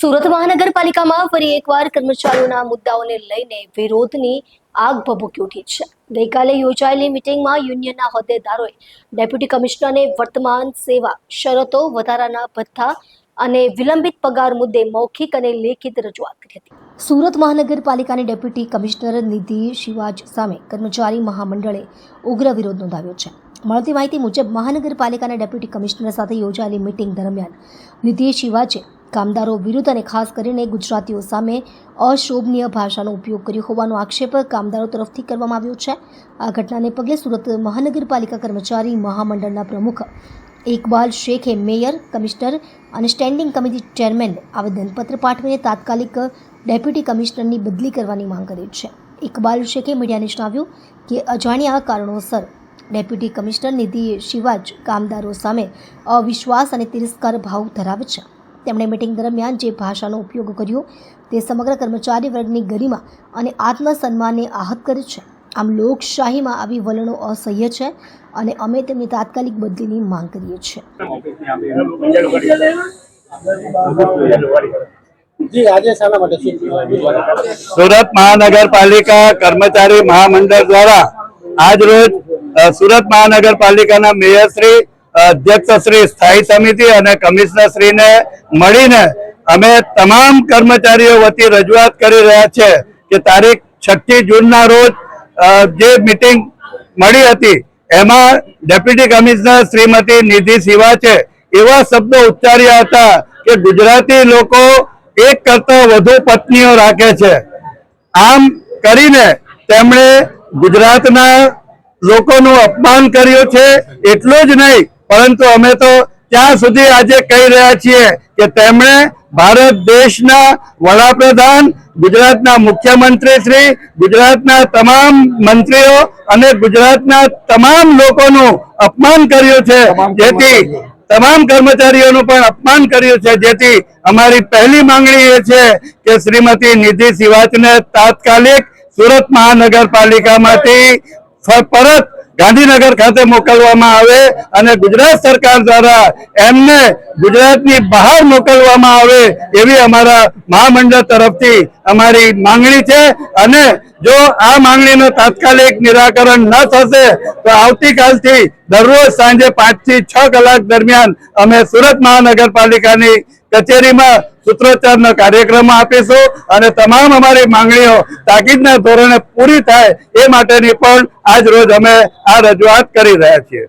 સુરત મહાનગરપાલિકામાં ફરી એકવાર કર્મચારીઓના મુદ્દાઓને લઈને વિરોધની આગ ભભૂકી ઉઠી છે. ગઈકાલે યોજાયેલી મિટિંગમાં યુનિયનના હોદ્દેદારોએ ડેપ્યુટી કમિશનરને વર્તમાન સેવા શરતો વધારાના ભથ્થા અને વિલંબિત પગાર મુદ્દે મૌખિક અને લેખિત રજૂઆત કરી હતી. સુરત મહાનગરપાલિકાની ડેપ્યુટી કમિશનર નિધિ શિવાજ સામે કર્મચારી મહામંડળે ઉગ્ર વિરોધ નોંધાવ્યો છે. મળતી માહિતી મુજબ મહાનગરપાલિકાના ડેપ્યુટી કમિશનર સાથે યોજાયેલી મિટિંગ દરમિયાન નિધિ શિવાજે કામદારો વિરુદ્ધ અને ખાસ કરીને ગુજરાતીઓ સામે અશોભનીય ભાષાનો ઉપયોગ કર્યો હોવાનો આક્ષેપ કામદારો તરફથી કરવામાં આવ્યો છે. આ ઘટનાને પગલે સુરત મહાનગરપાલિકા કર્મચારી મહામંડળના પ્રમુખ ઇકબાલ શેખે મેયર, કમિશનર અને સ્ટેન્ડિંગ કમિટી ચેરમેન આવેદનપત્ર પાઠવીને તાત્કાલિક ડેપ્યુટી કમિશનરની બદલી કરવાની માંગ કરી છે. ઇકબાલ શેખે મીડિયાને જણાવ્યું કે, અજાણ્યા કારણોસર ડેપ્યુટી કમિશનર નિધિ શિવાજ કામદારો સામે અવિશ્વાસ અને તિરસ્કાર ભાવ ધરાવે છે. તેમણે મિટિંગ દરમિયાન જે ભાષાનો ઉપયોગ કર્યો તે સમગ્ર કર્મચારી વર્ગની ગરિમા અને આત્મસન્માનને આહત કરે છે આમ લોકશાહીમાં આવી વલણો અસહ્ય છે અને અમે તેમની તાત્કાલિક બદલીની માંગ કરીએ છીએ? સુરત મહાનગરપાલિકા કર્મચારી મહામંડળ દ્વારા આજ રોજ સુરત મહાનગરપાલિકાના મેયર શ્રી અધ્યક્ષ શ્રી સ્થાયી સમિતિ અને કમિશનર શ્રીને મળીને અમે તમામ કર્મચારીઓ વતી રજૂઆત કરી રહ્યા છે કે તારીખ છઠ્ઠી જૂનના રોજ જે મિટિંગ મળી હતી, એમાં ડેપ્યુટી કમિશનર શ્રીમતી નિધિ સિવાચે એવા શબ્દો ઉચ્ચાર્યા હતા કે ગુજરાતી લોકો એક કરતા વધુ પત્નીઓ રાખે છે. આમ કરીને તેમણે ગુજરાતના લોકોનું અપમાન કર્યું છે. એટલું જ નહીં પરંતુ અમે તો ત્યાં સુધી આજે કહી રહ્યા છીએ કે તેમણે ભારત દેશના વડાપ્રધાન ગુજરાતના મુખ્યમંત્રી શ્રી ગુજરાતના તમામ મંત્રીઓ અને ગુજરાતના તમામ લોકોનું અપમાન કર્યું છે. જેથી તમામ કર્મચારીઓનું પણ અપમાન કર્યું છે. જેથી અમારી પહેલી માંગણી એ છે કે શ્રીમતી નિધિ સિવાચને તાત્કાલિક સુરત મહાનગરપાલિકામાંથી પરત ગાંધીનગર ખાતે મોકલવામાં આવે અને ગુજરાત સરકાર દ્વારા એમને ગુજરાતની બહાર મોકલવામાં આવે એવી અમારા મહામંડળ તરફથી અમારી માંગણી છે અને જો આ માંગણીનું તાત્કાલિક નિરાકરણ ન થશે, તો આવતીકાલથી દરરોજ સાંજે પાંચથી છ કલાક દરમિયાન અમે સુરત મહાનગરપાલિકાની કચેરીમાં સૂત્રોચ્ચારનો કાર્યક્રમ આપીશું અને તમામ અમારી માંગણીઓ તાકીદના ધોરણે પૂરી થાય એ માટેની પણ આજ રોજ અમે આ રજૂઆત કરી રહ્યા છીએ.